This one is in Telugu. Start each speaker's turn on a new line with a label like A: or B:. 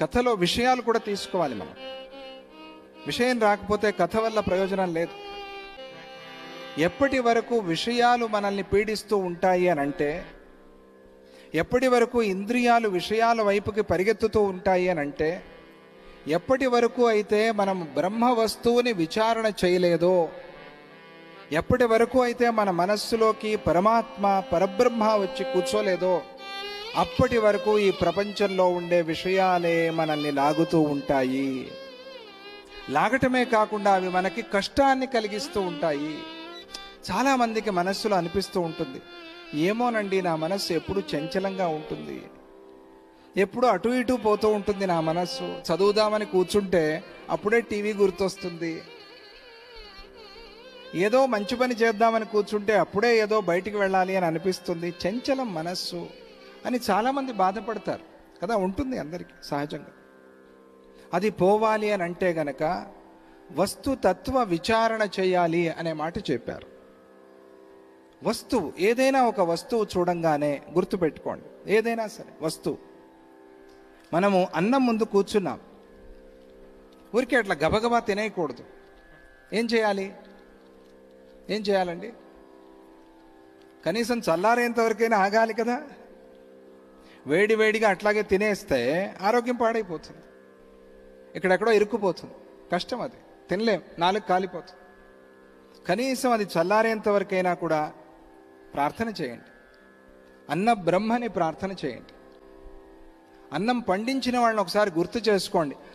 A: కథలో విషయాలు కూడా తీసుకోవాలి మనం. విషయం రాకపోతే కథ వల్ల ప్రయోజనం లేదు. ఎప్పటి వరకు విషయాలు మనల్ని పీడిస్తూ ఉంటాయి అని అంటే ఎప్పటి వరకు ఇంద్రియాలు విషయాల వైపుకి పరిగెత్తుతూ ఉంటాయి అని అంటే ఎప్పటి వరకు అయితే మనం బ్రహ్మ వస్తువుని విచారణ చేయలేదో ఎప్పటి వరకు అయితే మన మనస్సులోకి పరమాత్మ పరబ్రహ్మ వచ్చి కూర్చోలేదో అప్పటి వరకు ఈ ప్రపంచంలో ఉండే విషయాలే మనల్ని లాగుతూ ఉంటాయి. లాగటమే కాకుండా అవి మనకి కష్టాన్ని కలిగిస్తూ ఉంటాయి. చాలామందికి మనస్సులో అనిపిస్తూ ఉంటుంది. ఏమోనండి నా మనస్సు ఎప్పుడు చంచలంగా ఉంటుంది. ఎప్పుడు అటు ఇటు పోతూ ఉంటుంది నా మనస్సు. చదువుదామని కూర్చుంటే అప్పుడే టీవీ గుర్తొస్తుంది. ఏదో మంచి పని చేద్దామని కూర్చుంటే అప్పుడే ఏదో బయటికి వెళ్ళాలి అని అనిపిస్తుంది. చంచలం మనస్సు. అని చాలామంది బాధపడతారు. కదా ఉంటుంది అందరికీ సహజంగా. అది పోవాలి అని అంటే గనక వస్తు తత్వ విచారణ చేయాలి అనే మాట చెప్పారు. వస్తువు ఏదైనా ఒక వస్తువు చూడంగానే గుర్తుపెట్టుకోండి. ఏదైనా సరే వస్తువు. మనము అన్నం ముందు కూర్చున్నాం. ఊరికే అట్లా గబగబా తినేయకూడదు. ఏం చేయాలి? ఏం చేయాలండి? కనీసం చల్లారేంతవరకైనా ఆగాలి కదా? వేడి వేడిగా అట్లాగే తినేస్తే ఆరోగ్యం పాడైపోతుంది. ఇక్కడెక్కడో ఇరుక్కుపోతుంది. కష్టం అది. తినలేం. నాలుగు కాలిపోతుంది. కనీసం అది చల్లారేంత వరకైనా కూడా ప్రార్థన చేయండి. అన్న బ్రహ్మని ప్రార్థన చేయండి. అన్నం పండించిన వాళ్ళని ఒకసారి గుర్తు చేసుకోండి.